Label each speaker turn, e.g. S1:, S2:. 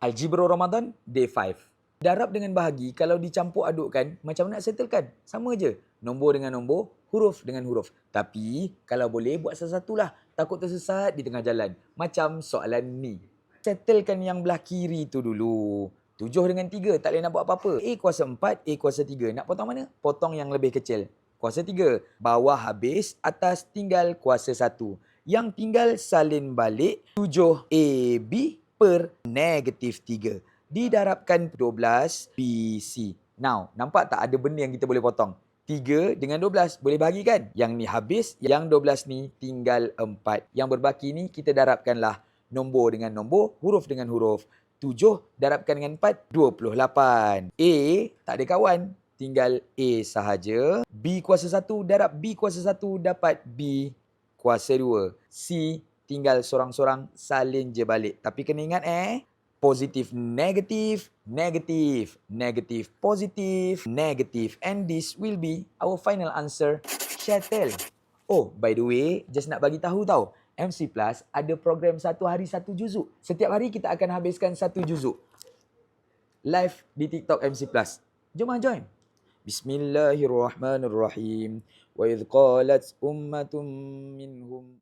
S1: Algebra Ramadan, day 5. Darab dengan bahagi, kalau dicampur adukkan, macam mana nak settlekan? Sama je. Nombor dengan nombor, huruf dengan huruf. Tapi, kalau boleh, buat satu-satu lah. Takut tersesat di tengah jalan. Macam soalan ni. Settlekan yang belah kiri tu dulu. Tujuh dengan tiga, tak boleh nak buat apa-apa. A kuasa empat, A kuasa tiga. Nak potong mana? Potong yang lebih kecil. Kuasa tiga. Bawah habis, atas tinggal kuasa satu. Yang tinggal salin balik, tujuh AB per negatif 3. Didarabkan 12 BC. Now, nampak tak ada benda yang kita boleh potong? 3 dengan 12 boleh bahagi kan? Yang ni habis, yang 12 ni tinggal 4. Yang berbaki ni kita darabkanlah nombor dengan nombor, huruf dengan huruf. 7 darabkan dengan 4, 28. A tak ada kawan, tinggal A sahaja. B kuasa 1 darab B kuasa 1 dapat B kuasa 2. C tinggal sorang-sorang salin je balik. Tapi kena ingat eh, positif negatif, negatif, negatif positif, negatif. And this will be our final answer, shuttle. Oh, by the way, just nak bagi tahu tau, MC Plus ada program satu hari satu juzuk. Setiap hari kita akan habiskan satu juzuk. Live di TikTok MC Plus. Jom lah join. Bismillahirrahmanirrahim. Wa idh qalat ummatum minhum